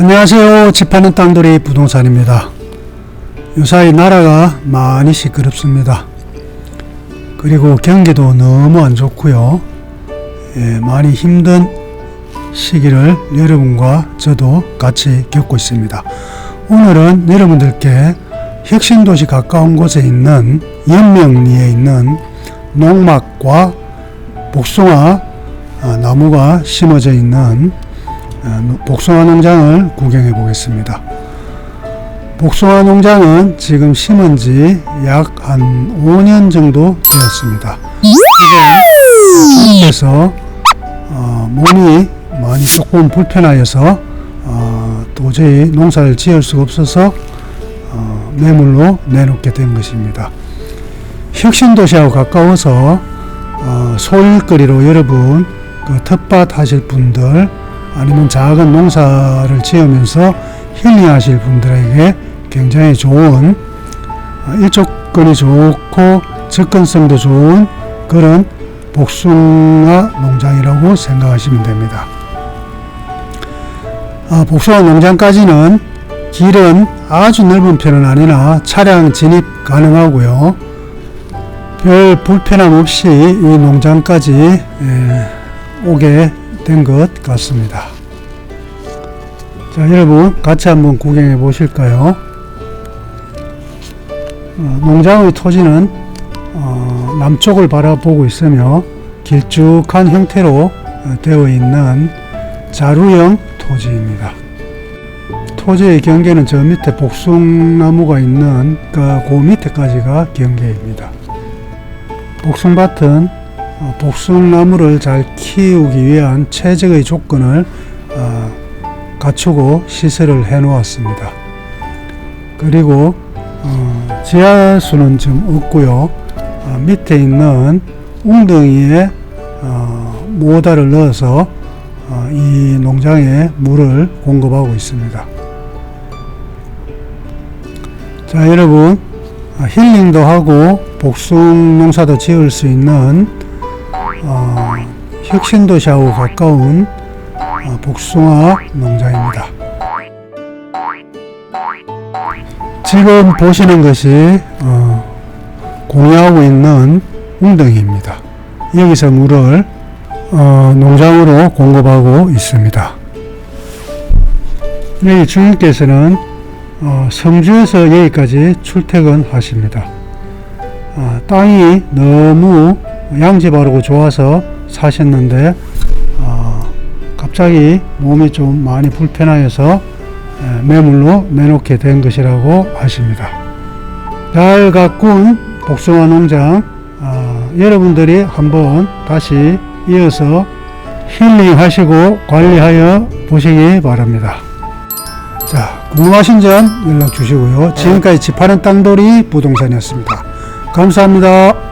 안녕하세요. 집하는 땅돌이 부동산입니다. 요사이 나라가 많이 시끄럽습니다. 그리고 경기도 너무 안 좋고요. 예, 많이 힘든 시기를 여러분과 저도 같이 겪고 있습니다. 오늘은 여러분들께 혁신도시 가까운 곳에 있는 연명리에 있는 농막과 복숭아 아, 나무가 심어져 있는 어, 복숭아 농장을 구경해 보겠습니다. 복숭아 농장은 지금 심은 지 약 한 5년 정도 되었습니다. 주님께서 어, 몸이 많이 조금 불편하여서 어, 도저히 농사를 지을 수가 없어서 어, 매물로 내놓게 된 것입니다. 혁신도시하고 가까워서 어, 소일거리로 여러분 그 텃밭 하실 분들 아니면 작은 농사를 지으면서 힐링하실 분들에게 굉장히 좋은 어, 일조건이 좋고 접근성도 좋은 그런 복숭아 농장이라고 생각하시면 됩니다. 아, 복숭아 농장까지는 길은 아주 넓은 편은 아니라 차량 진입 가능하고요. 별 불편함 없이 이 농장까지 에, 오게 된 것 같습니다. 자, 여러분 같이 한번 구경해 보실까요? 어, 농장의 토지는 어, 남쪽을 바라보고 있으며 길쭉한 형태로 어, 되어 있는 자루형 토지입니다. 토지의 경계는 저 밑에 복숭나무가 있는 그, 그 밑에까지가 경계입니다. 복숭밭은 어, 복숭나무를 잘 키우기 위한 최적의 조건을 어, 갖추고 시설을 해 놓았습니다. 그리고 어, 지하수는 좀 없고요. 어, 밑에 있는 웅덩이에 어, 모다를 넣어서 어, 이 농장에 물을 공급하고 있습니다. 자, 여러분 어, 힐링도 하고 복숭 농사도 지을 수 있는 어, 혁신도시하고 가까운 어, 복숭아 농장입니다. 지금 보시는 것이 어, 공유하고 있는 웅덩이입니다. 여기서 물을 어, 농장으로 공급하고 있습니다. 여기 주인께서는 어, 성주에서 여기까지 출퇴근하십니다. 아, 땅이 너무 양지 바르고 좋아서 사셨는데 어, 갑자기 몸이 좀 많이 불편하여서 에, 매물로 내놓게 된 것이라고 하십니다. 잘 가꾼 복숭아 농장 어, 여러분들이 한번 다시 이어서 힐링하시고 관리하여 보시기 바랍니다. 자, 궁금하신 점 연락 주시고요. 지금까지 집하는 땅돌이 부동산이었습니다. 감사합니다.